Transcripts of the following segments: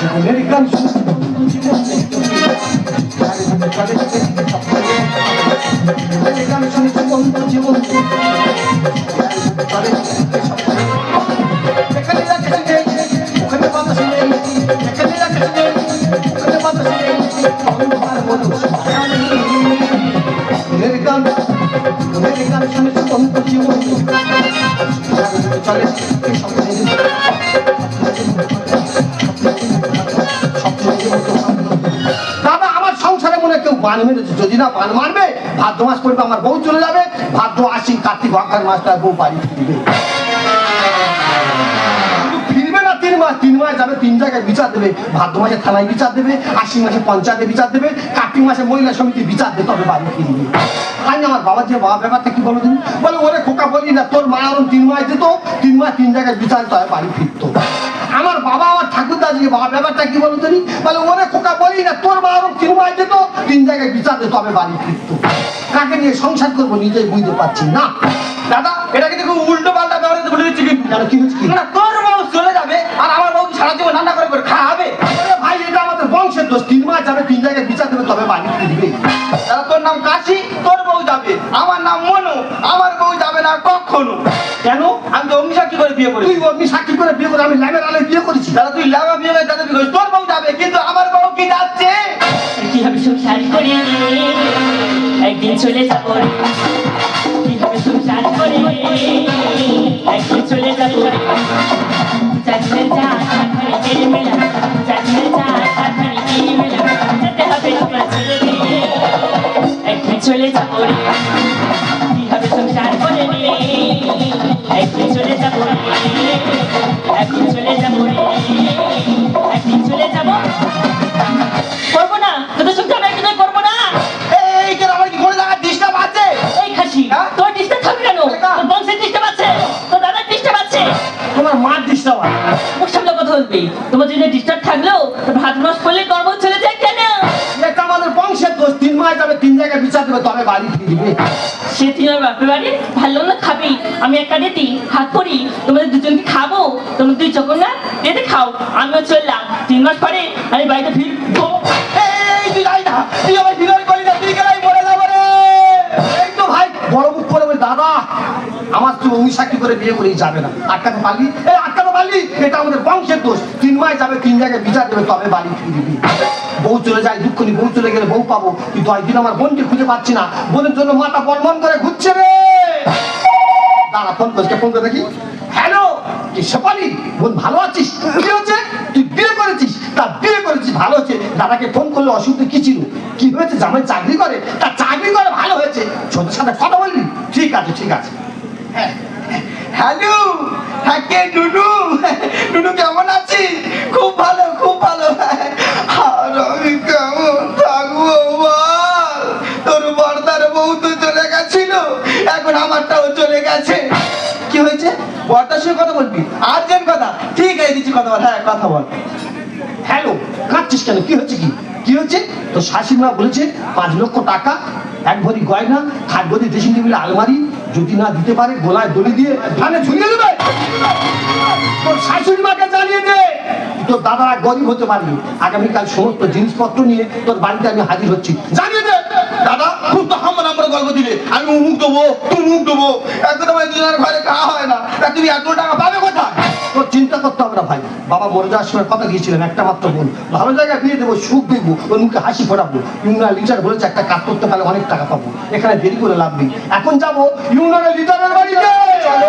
জীবনের গান জীবনে জীবন যদি না বান মারবে, ভাদ্র মাস পড়বে, আমার বউ চলে যাবে, ভাদ্র আশি কার্তিক অক্ষার বউ বাড়ি ফিরবে। তিন মাস, তিন জায়গায় বিচার দেবে। ভাদ্র মাসে থানায় বিচার দেবে, আশ্বিন মাসে পঞ্চায়েতে বিচার দেবে, কার্তিক মাসে মহিলা সমিতি বিচার দেবে, তবে বাড়ি ফিরবে। আমি আমার বাবা যে বাবা ব্যাপারটা কি বলো তুমি? বলে, ওরে খোকা বলি না, তোর মা আরও তিন মাস দিত, তিন মাস তিন জায়গায় বিচার তবে বাড়ি ফিরতো। আমার বাবা আমার ঠাকুরদা যে বাবা ব্যাপারটা কি বলো তুমি বলে ওরে খোকা বলি না তোর তিন মাস দিত তিন জায়গায় বিচার দিত তবে বাড়ি ফিরতো। কাকে নিয়ে সংসার করব নিজেই বুঝতে পারছি না। দাদা এটা কিন্তু উল্টো পাল্টা ব্যবহার বলে দিচ্ছি কি হচ্ছে কি? না তোর বউ চলে যাবে আর আমার বউ সারা জীবন রান্না করে করে খাওয়াবে ভাই এটা আমাদের বংশের দোষ। তিন মাস যাবে তিন জায়গায় বিচার দেবে তবে বাড়ি ফিরবে। দাদা তোর নাম কাশি তোর বউ যাবে। আমার নাম মনু আমার বউ যাবে না কখনো। কেন? বিয়ে করি তুই অগ্নি সাক্ষী করে বিয়ে করে আমি বিয়ে করেছি। দাদা তুই লাভা বিয়ে করে দাদা বিয়ে তোর বউ যাবে কিন্তু আমার বউ কি যাচ্ছে? কীভাবে সংসার করে একদিন চলে যাব কীভাবে সংসার করে একদিন চলে যাব চা মেলা চা মেলা যেতে হবে তোমার ছেড়ে দিয়ে একদিন চলে যাব কীভাবে সংসার করে একদিন চলে যাব একদিন চলে যাব তবে বাড়ি ফিরবে। সে বাপের বাড়ি ভালো না খাবি? আমি একটা দিতি হাত করি তোমাদের দুজনকে খাব। তোমার দুই না খাও। আমিও চললাম। তিন মাস পরে আমি বাড়িতে ফিরবো। এই তুই যাই না। তুই আমার বিরোধ করি না তুই কেন মরে যাব রে। এই তো ভাই বড় মুখ করে দাদা আমার তুই সাক্ষী করে বিয়ে করেই যাবে না। আটকাতে পারলি? এই আটকাতে পারলি? এটা আমাদের বংশের দোষ। তিন মাস যাবে তিন জায়গায় বিচার দেবে তবে বাড়ি ফিরবি। বউ চলে যায়, দুঃখ নি বউ চলে গেলে বউ পাবো। কিন্তু দশ দিন আমার বোনকে খুঁজে পাচ্ছি না। বোনের জন্য মাথা বলমন করে ঘুরছে রে। দাঁড়া, ফোন করছে ফোন করে দেখি? হ্যালো, কি শেফালি? বোন ভালো আছিস? কি হচ্ছে তুই বিয়ে করেছিস? তা বিয়ে করেছিস, ভালো হচ্ছে দাদাকে ফোন করলে অসুবিধা কি ছিল কি হয়েছে? জামাই চাকরি করে? তা চাকরি করে ভালো হয়েছে। ছোটোর সাথে কথা বললি ঠিক আছে ঠিক আছে। হ্যাঁ হ্যালো হ্যাঁ কে ডুডু ডুডু কেমন আছিস? সঙ্গে কথা বলবি? আর্জেন্ট কথা? ঠিক আছে, দিচ্ছি কথা বল। হ্যাঁ কথা বল। হ্যালো, কাঁদছিস কেন? কি হচ্ছে কি? কি হচ্ছে? তো শাশুড়ি মা বলেছে, পাঁচ লক্ষ টাকা, এক ভরি গয়না, খাট গদি ড্রেসিং টেবিল আলমারি, যদি না দিতে পারে, গোলায় দড়ি দিয়ে ধানে ঝুলিয়ে দেবে। তোর শাশুড়ি মাকে জানিয়ে দে। তোর দাদারা গরিব হতে পারবি। আগামীকাল সমস্ত জিনিসপত্র নিয়ে তোর বাড়িতে আমি হাজির হচ্ছি। জানিয়ে দে। দাদা, খুব দিলে আমি মুখ দেবো তুই মুখ দেবো আমার দুজনের ঘরে খাওয়া হয় না। তা তুমি এত টাকা পাবে কোথায়? তোর চিন্তা করতে না ভাই। বাবা মরে যাওয়ার সময় কথা গিয়েছিলেন একটা মাত্র বোন ভালো জায়গায় বিয়ে দেবো, সুখ দেখব ওর মুখে হাসি ফোটাবো। ইউনার লিটার বলেছে, একটা কাজ করতে পারলে অনেক টাকা পাবো। এখানে দেরি করে লাভ নেই। এখন যাব ইউনারের লিটারের বাড়িতে। চলো।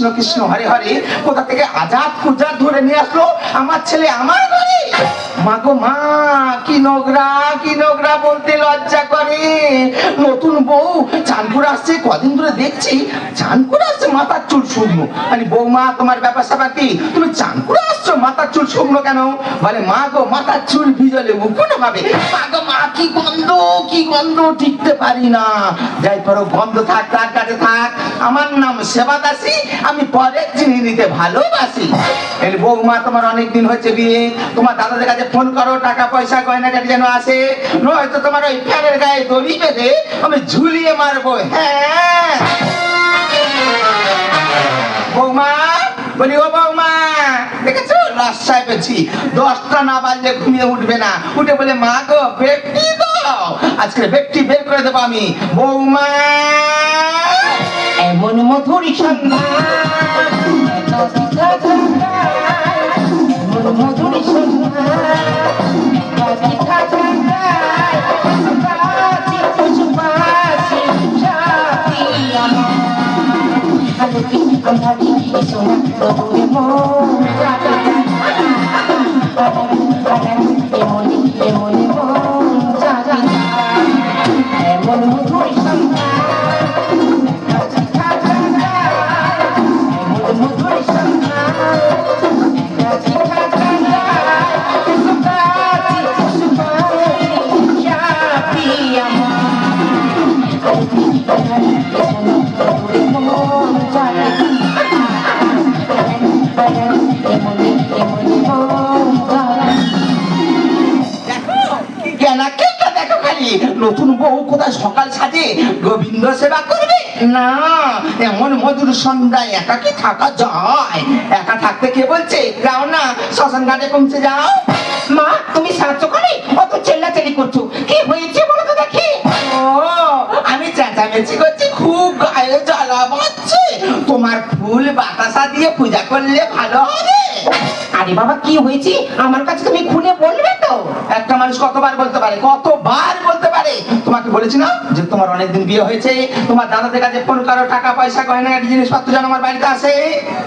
কৃষ্ণ কৃষ্ণ, হরে হরে, কোথা থেকে আজাদ কুজাদ ধরে নিয়ে আসলো? আমার ছেলে আমার ঘরে। মা, কি নোংরা কি নোংরা বলতে লজ্জা করে। নতুন বউ চান করে আসছে, কদিন ধরে দেখছি মাথার চুল মানে তোমার ব্যাপার আসছো, মাথার চুল কেন? বলে মা গো মাথার চুল ভাবে মা, কি গন্ধ কি গন্ধ টিকতে পারি না। যাই গন্ধ থাক কাছে থাক। আমার নাম সেবা দাসী, আমি পরের চিনি নিতে ভালোবাসি। বৌমা, তোমার অনেক দিন হচ্ছে বিয়ে। তোমার দাদাদের কাছে ফোন করো টাকা পয়সা গয়না কাটি যেন আসে। নয়তো তোমার ওই ফ্যানের গায়ে দড়ি বেঁধে আমি ঝুলিয়ে মারবো। হ্যাঁ। বৌমা বলি ও বৌমা দেখেছ? রাস্তায় পেছি দশটা না বাজলে ঘুমিয়ে উঠবে না। উঠে বলে মা গো ব্যক্তি দাও। আজকে ব্যক্তি বের করে দেবো আমি। বৌমা এমন মধুর ঠান্ডায়, মধুর সন্ধান আঁধারি দেখো নতুন বউ কোথায় সকাল সাজে, গোবিন্দ সেবা করবে? না, এমন মধুর সন্ধ্যায় একা কি থাকা যায়? একা থাকতে কে বলছে? যাও না শ্মশান ঘাটে পৌঁছে যাও। মা, তুমি সাহায্য করে? অত চেল্লাচেলি করছ। কি হয়েছে বলো তো দেখি। আমি চেঁচামেচি করছি, খুব গায়ে জ্বালা বাচ্ছে তোমার ফুল বাতাসা দিয়ে পূজা করলে ভালো হবে। আরে বাবা, কি হয়েছে? আমার কাছে তুমি খুলে বলবে? একটা মানুষ কতবার বলতে পারে? কতবার বলতে পারে? তোমাকে বলেছি না যে তোমার বিয়ে হয়েছে, তোমার কাছে ফোন করো, টাকা, পয়সা, গয়না জিনিসপত্র যেন আমার বাড়িতে আসে।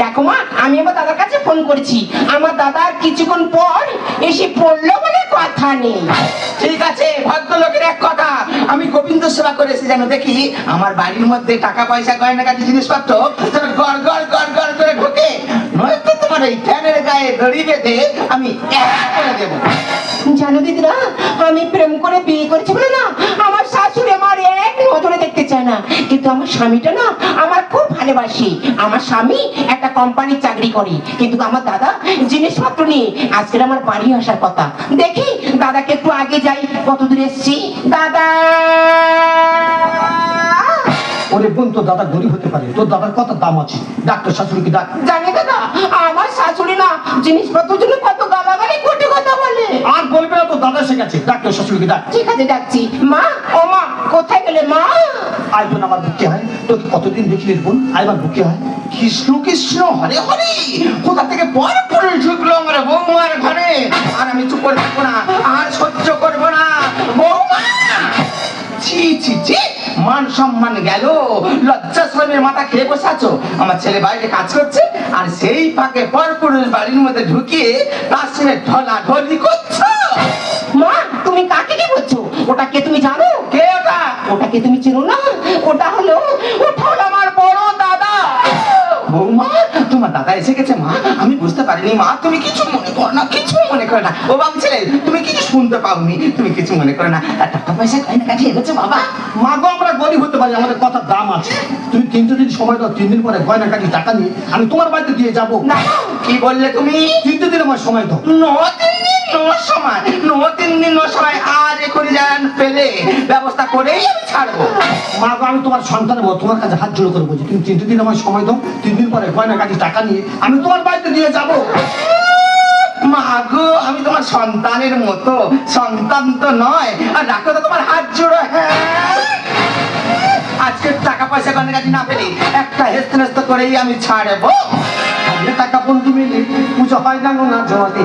দেখো মা, আমি আমার দাদার কাছে ফোন করেছি। আমার দাদার কিছুক্ষণ পর এসে পড়ল বলে কথা নেই। ঠিক আছে, ভদ্রলোকের এক কথা। আমি গোবিন্দ সেবা করে এসে যেন দেখি আমার বাড়ির মধ্যে টাকা, পয়সা, গয়না গাটি জিনিসপত্র যেন গড় গড় গড় গড় করে ঢোকে। নয়তো তোমার এই ফ্যানের গায়ে দড়ি বেঁধে আমি এক করে দেবো। জানো দিদিরা আমি প্রেম করে বিয়ে করেছি বলে না আমার শাশুড়ি আমার এক নজরে দেখতে চায় না। কিন্তু আমার স্বামীটা না আমার খুব ভালোবাসি। আমার স্বামী একটা কোম্পানির চাকরি করে। কিন্তু আমার দাদা জিনিসপত্র নিয়ে আজকের আমার বাড়ি আসার কথা। দেখি দাদাকে একটু আগে যাই কত দূর এসছি। দাদা! ওরে বোন তোর দাদা গরিব হতে পারে। তোর দাদার কত দাম আছে? ডাক্তার শাশুড়িকে ডাক। জানি দাদা জিনিসপত্রের জন্য কত গালাগালি কোটি কথা বলে। আর বলবে না তো দাদা শ্বশুরকে ডাক ঠিক আছে ডাকছি। মা ও মা কোথায় গেলে মা? আয় বোন আমার বুকে হয় তো কতদিন দেখিনি রে বোন? আইবার বুকে হয় কৃষ্ণ কৃষ্ণ হরে হরে। কোথা থেকে পর পরে ঢুকলো আমার বৌমার ঘরে? আর আমি চুপ করে থাকব না। সম্মান গেল। লজ্জা শ্রমের মাথা খেয়ে বসে আছো? আমার ছেলে বাইরে কাজ করছে আর সেই ফাঁকে পরপুরুষ বাড়ির মধ্যে ঢুকিয়ে তার সঙ্গে ঢলা ঢলি করছ। মা তুমি কাকে কি বলছো? ওটা কে তুমি জানো? কে ওটা? ওটা কে তুমি চেনো না? ওটা হলো ওটা এসে গেছে মা? আমি বুঝতে পারিনি মা। তুমি কিছু মনে করো না কিছু মনে করো না। ও বাবু ছেলে তুমি কিছু শুনতে পাওনি তুমি কিছু মনে করো না। আর টাকা পয়সা কয়না কাছে এনেছে বাবা। মা গো আমরা গরিব হতে পারি আমাদের কত দাম আছে। তুমি তিনটে দিন সময় দাও তিন দিন পরে গয়না কাটি টাকা নিয়ে আমি তোমার বাড়িতে দিয়ে যাব। না। কি বললে তুমি? তিনটে দিন আমার সময় দাও। ন ন সময় ন তিন দিন ন সময় আজ এখনই যান পেলে ব্যবস্থা করেই আমি ছাড়বো। মা গো আমি তোমার সন্তানের মতো তোমার কাছে হাত জোড়ো করে বলছি তুমি তিনটে দিন আমার সময় দাও তিন দিন পরে গয়না কাটি টাকা নিয়ে আমি তোমার বাড়িতে দিয়ে যাব। মা গো আমি তোমার সন্তানের মতো সন্তান তো নয় আর রাখো তো তোমার হাত জোড়ো হ্যাঁ। আজকে টাকা পয়সা গয়নাগাটি না পেলে একটা হেস্ত নেস্ত করেই আমি ছাড়বো। টাকা বন্ধু মিলে পুজো হয় না না জলে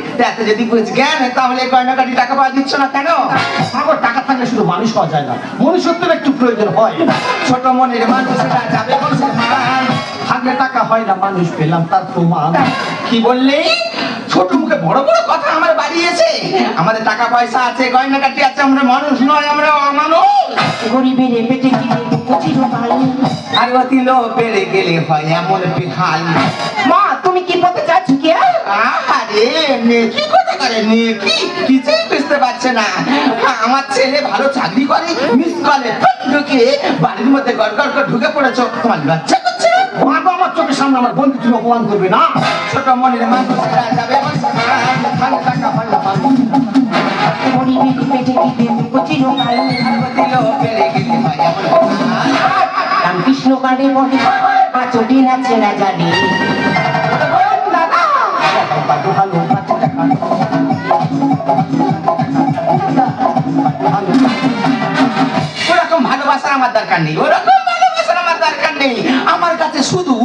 থাকলে এত যদি বুঝ জ্ঞান তাহলে গয়নাগাটি টাকা পাওয়া দিচ্ছ না কেন? আমার টাকা থাকলে শুধু মানুষ হওয়া যায় না। মনুষ্যত্বের একটু প্রয়োজন হয়। ছোট মনের মানুষ থাকলে টাকা হয় না, মানুষ পেলাম তার প্রমাণ কি বললেই ছোট মুখে বড় বড় কথা আমার বাড়িয়েছে আমাদের টাকা পয়সা আছে গয়নাগাটি আছে আমরা মানুষ নয় আমরা অমানুষ। গরিবের পেটে গিয়ে কুচির ভালো আর অতি লোভ বেড়ে গেলে হয় এমন বেহাল। মা তুমি কি বলতে চাচ্ছ কি হ্যাঁ? আরে নেকি কথা করে নেকি কিছুই বুঝতে পারছে না। আমার ছেলে ভালো চাকরি করে মিস কলে ঢুকে বাড়ির মধ্যে গড় গড় করে ঢুকে পড়েছো। তোমার লজ্জা করছে? মা তো আমার চোখের সামনে আমার বন্ধু তুমি অপমান করবে না? ছোট মনের মানুষেরা যাবে বসে গানে বলে পাঁচটি না জানি। টাকা ভালো ওরকম ভালোবাসার আমার দরকার নেই। আমার কাছে শুধু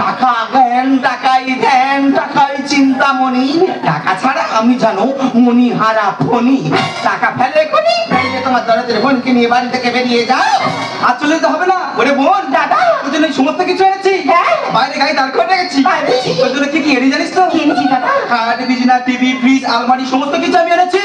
টাকা জ্ঞান, টাকাই ধ্যান, টাকাই চিন্তামণি। টাকা ছাড়া আমি জানো মনি হারা ফনি টাকা ফেলে কোনি তাইলে তোমার দরদের বোনকে নিয়ে বাড়ি থেকে বেরিয়ে যাও। আর চলে যেতে হবে না, ওরে বোন দাদা ওর জন্য এই সমস্ত কিছু এনেছি? বাইরে গাড়ি দাঁড় করে রেখেছি ওর জন্য কি কি এনে জানিস তো? খাট বিছানা টিভি ফ্রিজ আলমারি সমস্ত কিছু আমি এনেছি।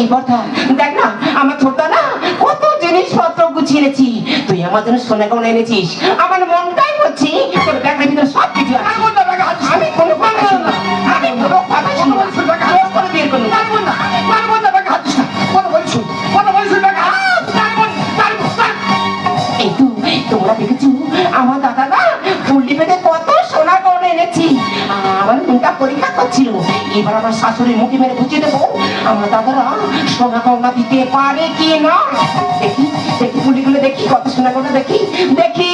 এই কথা দেখ না আমার ছোট না কত জিনিসপত্র গুছিয়েছি তুই আমার জন্য সোনা গহনা এনেছিস। আমার মনটাই হচ্ছে তোর ব্যাগের ভিতরে সব কিছু আছে। আমি কোনো মনটা পরীক্ষা করছিল। এবার আমার শাশুড়ির মুখে মেরে বুঝিয়ে দেবো, আমার দাদারা সোনা কন্যা দিতে পারে কি না? দেখি দেখি, পুলিগুলো দেখি কত সোনা গহনা দেখি দেখি।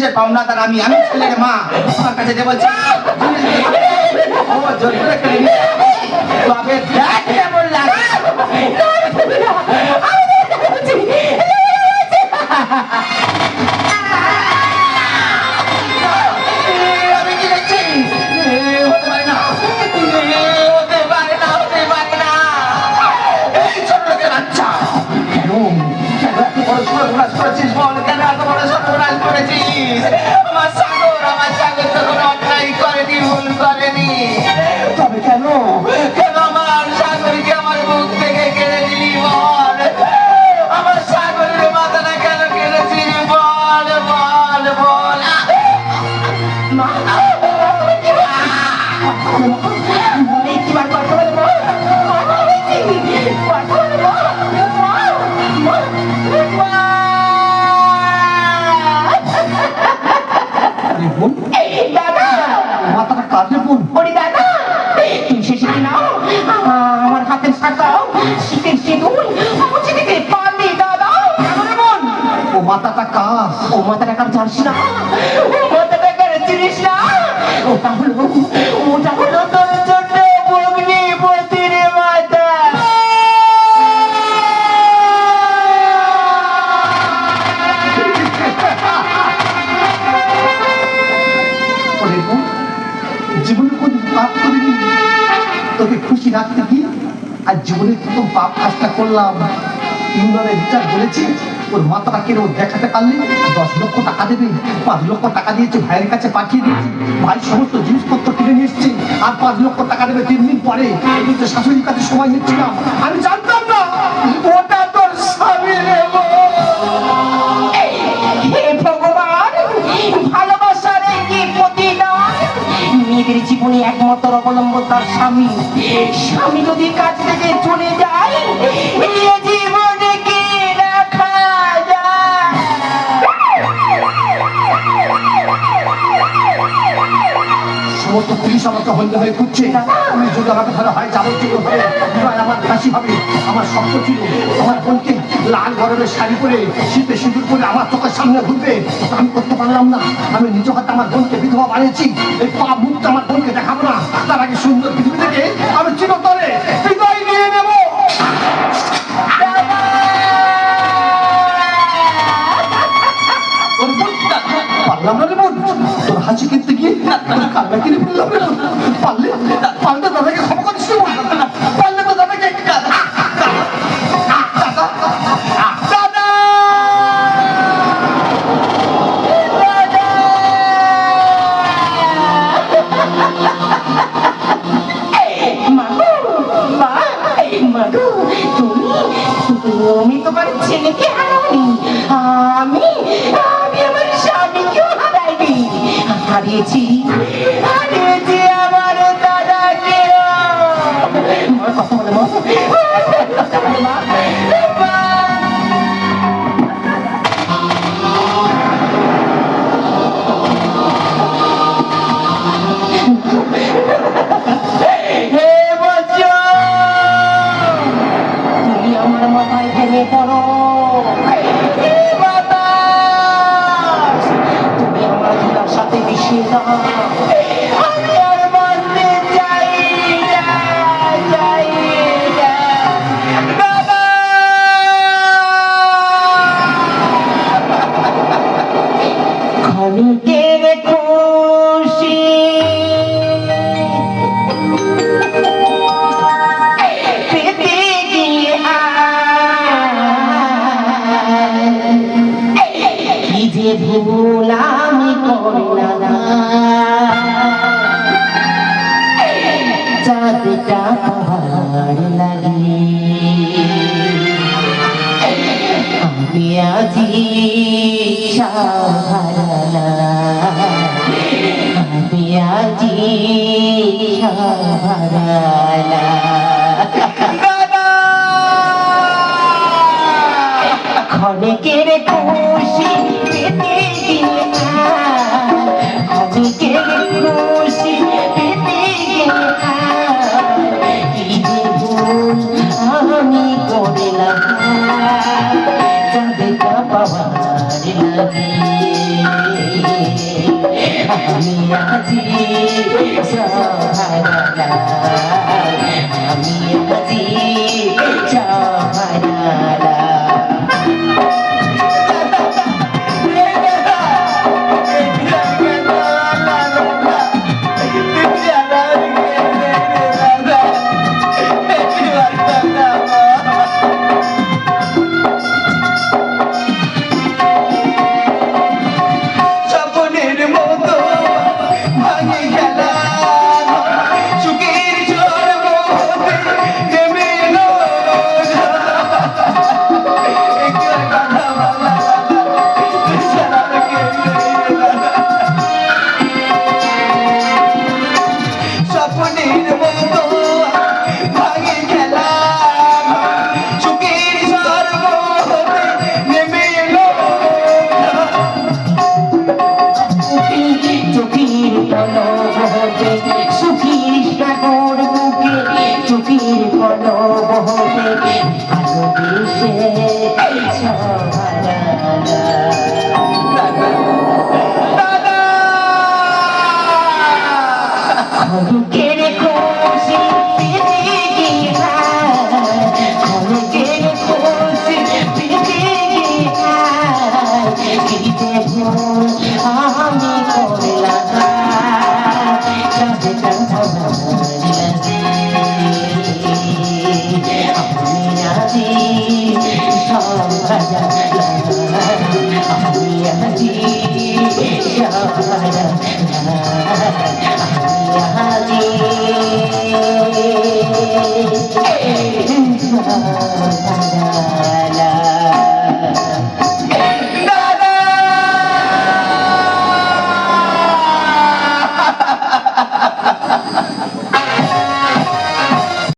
জিনিসের পাওনাদার আমি আমি ছেলের মা আমার কাছে যে বলছি, ও জোর করে খেলে তবে দেখ আমার হাতের সাকাও শীতের সিঁদুর মুছে দিতে দাদা ও মাথাটা কাজ। ও মাথাটা কার জানিস না ওটা হলো ওটা হলো তোর জন্য বগনি পতির মাথা জীবনে কোন পাপ তোকে খুশি রাখতে গিয়ে আর জীবনে প্রথম পাপ কাজটা করলাম ইউনিয়নের বিচার বলেছে ওর মাথাটা কেন দেখাতে পারলে? দশ লক্ষ টাকা দেবে, পাঁচ লক্ষ টাকা দিয়েছে, ভাইয়ের কাছে পাঠিয়ে দিয়েছি। ভাই সমস্ত জিনিসপত্র কিনে নিয়ে এসছে, আর পাঁচ লক্ষ টাকা দেবে তিন দিন পরে শাশুড়ির কাছে সময় নিচ্ছিলাম। আমি জানতাম না, ওটা তোর স্বামী জীবনে একমাত্র অবলম্বন তার স্বামী। স্বামী যদি কাছ থেকে চলে যায় সমস্ত পুলিশ আমাকে হন্যে হয়ে খুঁজছে। পুলিশ যদি আমাকে ধরা, হয় যাবজ্জীবন হবে আমার ফাঁসি হবে। আমার স্বপ্ন ছিল আমার বোনকে লাল গরমের শাড়ি পরে, শীতে সিঁদুর পরে আমার চোখের সামনে ঘুরবে। আমি করতে পারলাম না। আমি নিজ হাতে আমার বোনকে বিধবা বানিয়েছি। এই পা মুখটা আমার বোনকে দেখাবো না। তার আগে সুন্দর পৃথিবী থেকে আমি চিরতরে গিয়ে তোর কান্না কিনে ফেললাম রে বোন। পারলে মা কথা বলে ক্ষণিকের খুশি পেতে গিয়ে ক্ষণিকের খুশি আজি আমি আজি সাহারা